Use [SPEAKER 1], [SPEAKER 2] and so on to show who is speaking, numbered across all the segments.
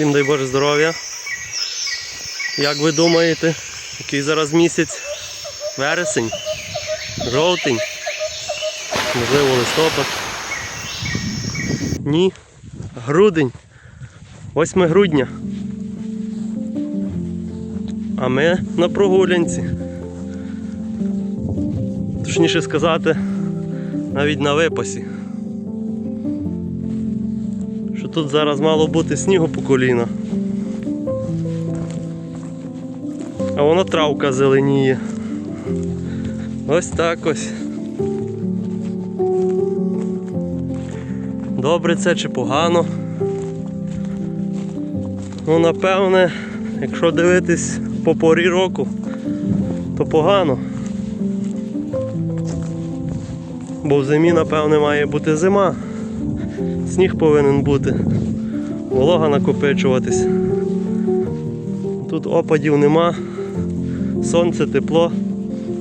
[SPEAKER 1] Всім дай Боже здоров'я. Як ви думаєте, який зараз місяць? Вересень? Жовтень? Можливо, листопад? Ні. Грудень. 8 грудня. А ми на прогулянці. Точніше сказати, навіть на випасі. Тут зараз мало бути снігу по коліна. А воно травка зеленіє. Ось так ось. Добре це чи погано? Ну, напевне, якщо дивитись по порі року, то погано. Бо в зимі, напевне, має бути зима. Сніг повинен бути, волога накопичуватись. Тут опадів нема, сонце тепло,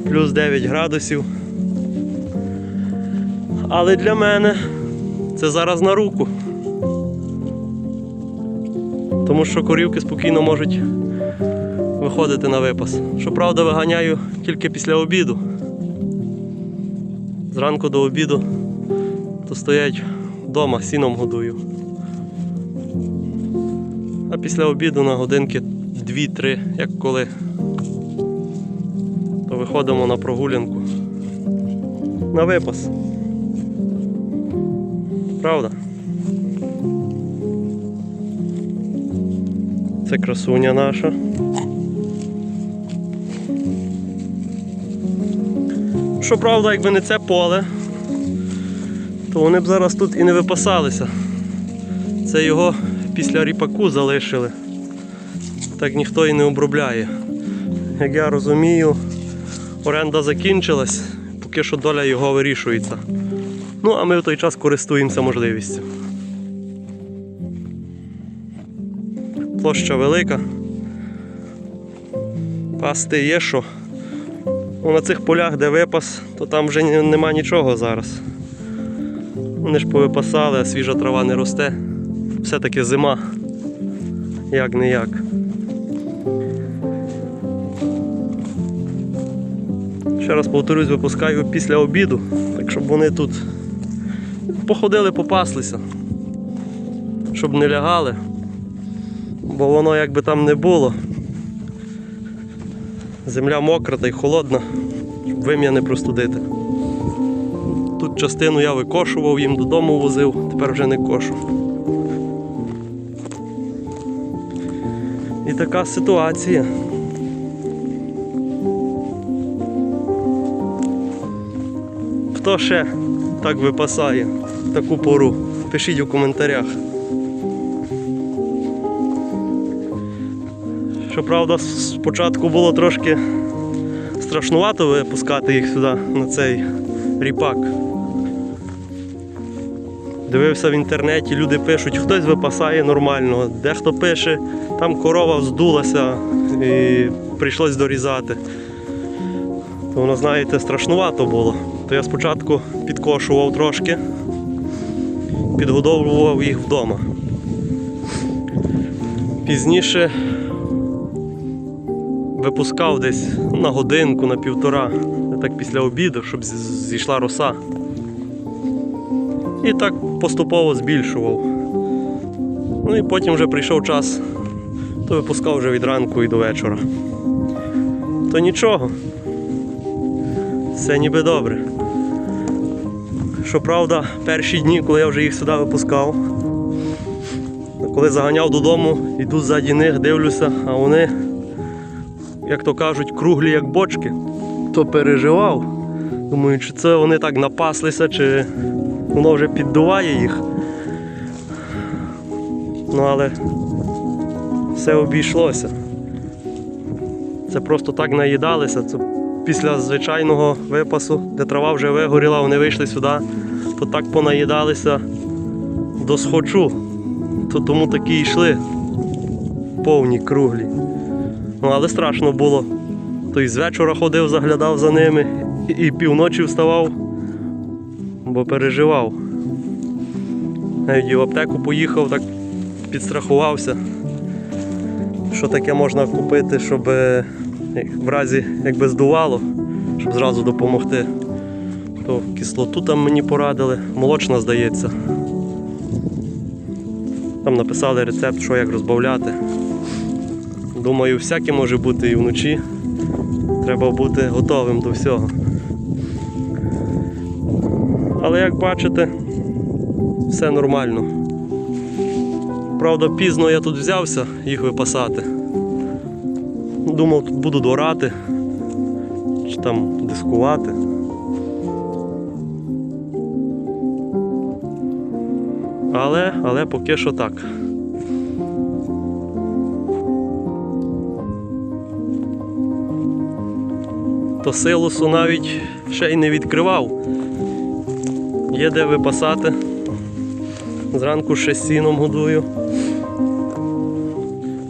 [SPEAKER 1] плюс 9 градусів. Але для мене це зараз на руку. Тому що корівки спокійно можуть виходити на випас. Щоправда, виганяю тільки після обіду. Зранку до обіду то стоять вдома, сіном годую. А після обіду на годинки 2-3, як коли, то виходимо на прогулянку. На випас. Правда? Це красуня наша. Щоправда, якби не це поле, то вони б зараз тут і не випасалися. Це його після ріпаку залишили. Так ніхто і не обробляє. Як я розумію, оренда закінчилась, поки що доля його вирішується. Ну, а ми в той час користуємося можливістю. Площа велика. Пасти є що. Ну, на цих полях, де випас, то там вже нема нічого зараз. Вони ж повипасали, а свіжа трава не росте. Все-таки зима. Як не як. Ще раз повторюсь, випускаю після обіду, так щоб вони тут походили, попаслися, щоб не лягали, бо воно як би там не було. Земля мокра та й холодна, щоб вим'я не простудити. Тут частину я викошував, їм додому возив, тепер вже не кошу. І така ситуація. Хто ще так випасає в таку пору? Пишіть у коментарях. Щоправда, спочатку було трошки страшнувато випускати їх сюди на цей ріпак. Дивився в інтернеті, люди пишуть, хтось випасає нормально, дехто пише, там корова здулася і прийшлось дорізати. То воно, знаєте, страшнувато було. То я спочатку підкошував трошки, підгодовував їх вдома. Пізніше випускав десь на годинку, на півтора, так після обіду, щоб зійшла роса. І так поступово збільшував. Ну і потім вже прийшов час, то випускав вже від ранку і до вечора. То нічого. Все ніби добре. Щоправда, перші дні, коли я вже їх сюди випускав, коли заганяв додому, йду ззаді них, дивлюся, а вони, як то кажуть, круглі як бочки, то переживав. Думаю, чи це вони так напаслися, чи воно вже піддуває їх. Ну але все обійшлося. Це просто так наїдалися. Це після звичайного випасу, де трава вже вигоріла, вони вийшли сюди, то так понаїдалися до схочу. То тому такі йшли повні, круглі. Ну, але страшно було. То й з вечора ходив, заглядав за ними, і, півночі вставав, бо переживав. Навіть і в аптеку поїхав, так підстрахувався, що таке можна купити, щоб е, в разі якби здувало, щоб зразу допомогти. То кислоту там мені порадили, молочна здається. Там написали рецепт, що як розбавляти. Думаю, всяке може бути і вночі. Треба бути готовим до всього. Але як бачите, все нормально. Правда, пізно я тут взявся їх випасати. Думав, тут буду дорати чи там дискувати. Але, але поки що так. То силосу навіть ще й не відкривав. Є де випасати. Зранку ще сіном годую.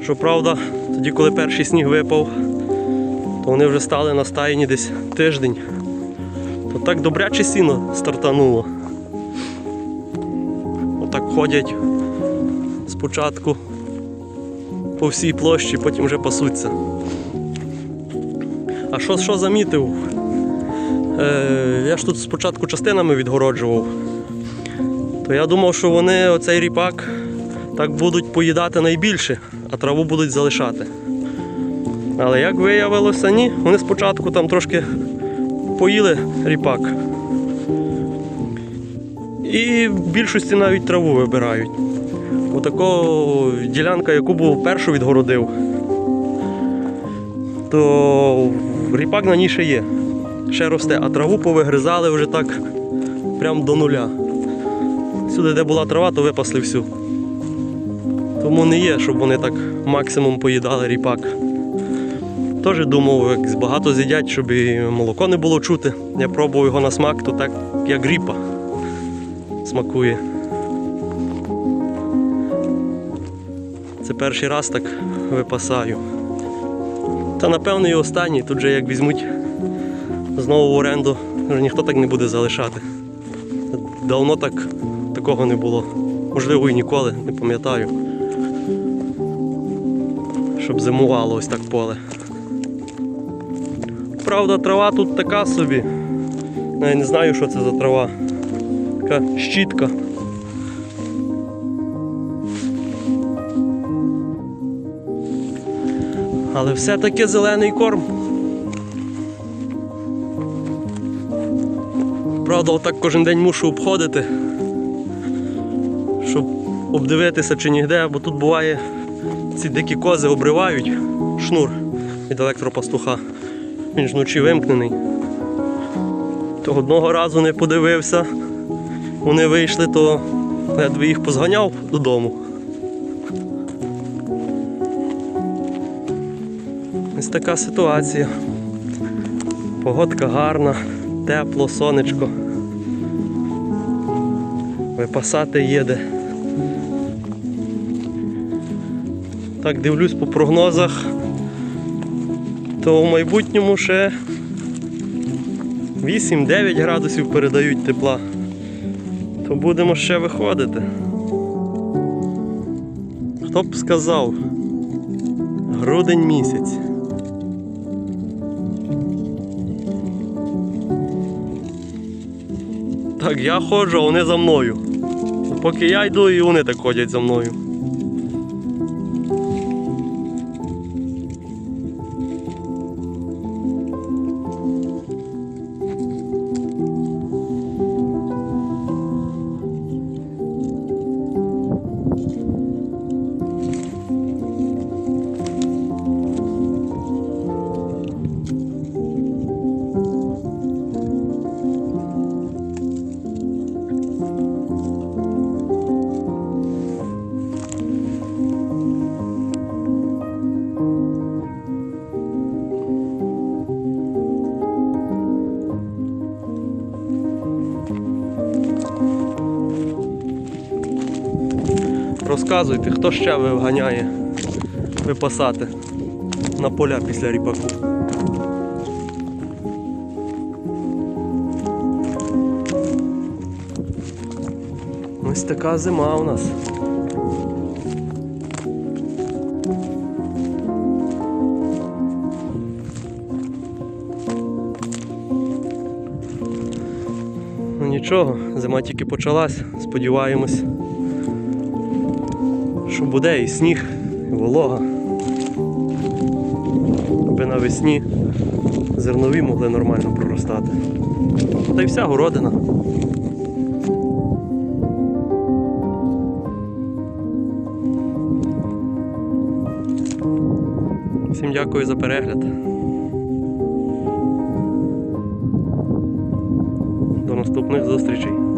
[SPEAKER 1] Щоправда, тоді, коли перший сніг випав, то вони вже стали на стайні десь тиждень. То так добряче сіно стартануло. Отак ходять спочатку по всій площі, потім вже пасуться. Що, що замітив? Е, я ж тут спочатку частинами відгороджував. То я думав, що вони оцей ріпак так будуть поїдати найбільше, а траву будуть залишати. Але як виявилося, ні, вони спочатку там трошки поїли ріпак. І в більшості навіть траву вибирають. Отако ділянка, яку був першу відгородив, то ріпак на ній ще є. Ще росте, а траву повигризали вже так прям до нуля. Сюди, де була трава, то випасли всю. Тому не є, щоб вони так максимум поїдали ріпак. Теж думав, як багато з'їдять, щоб і молоко не було чути. Я пробував його на смак, то так як ріпа смакує. Це перший раз так випасаю. Та напевно і останній, тут же як візьмуть знову в оренду, вже ніхто так не буде залишати. Давно так такого не було. Можливо і ніколи, не пам'ятаю. Щоб зимувало ось так поле. Правда, трава тут така собі. Я не знаю, що це за трава. Така щітка. Але все-таки зелений корм. Правда, отак кожен день мушу обходити, щоб обдивитися чи нігде, бо тут буває ці дикі кози обривають шнур від електропастуха. Він ж вночі вимкнений. То одного разу не подивився, вони вийшли, то ледве їх позганяв додому. Ось така ситуація. Погодка гарна, тепло, сонечко. Випасати їде. Так, дивлюсь по прогнозах, то в майбутньому ще 8-9 градусів передають тепла. То будемо ще виходити. Хто б сказав? Грудень місяць. Так, я ходжу, а вони за мною. Поки я йду, і вони так ходять за мною. Розказуйте, хто ще виганяє випасати на поля після ріпаку. Ось така зима у нас. Ну, нічого, зима тільки почалась, сподіваємось що буде і сніг, і волога. Аби навесні зернові могли нормально проростати. Та й вся городина. Всім дякую за перегляд. До наступних зустрічей.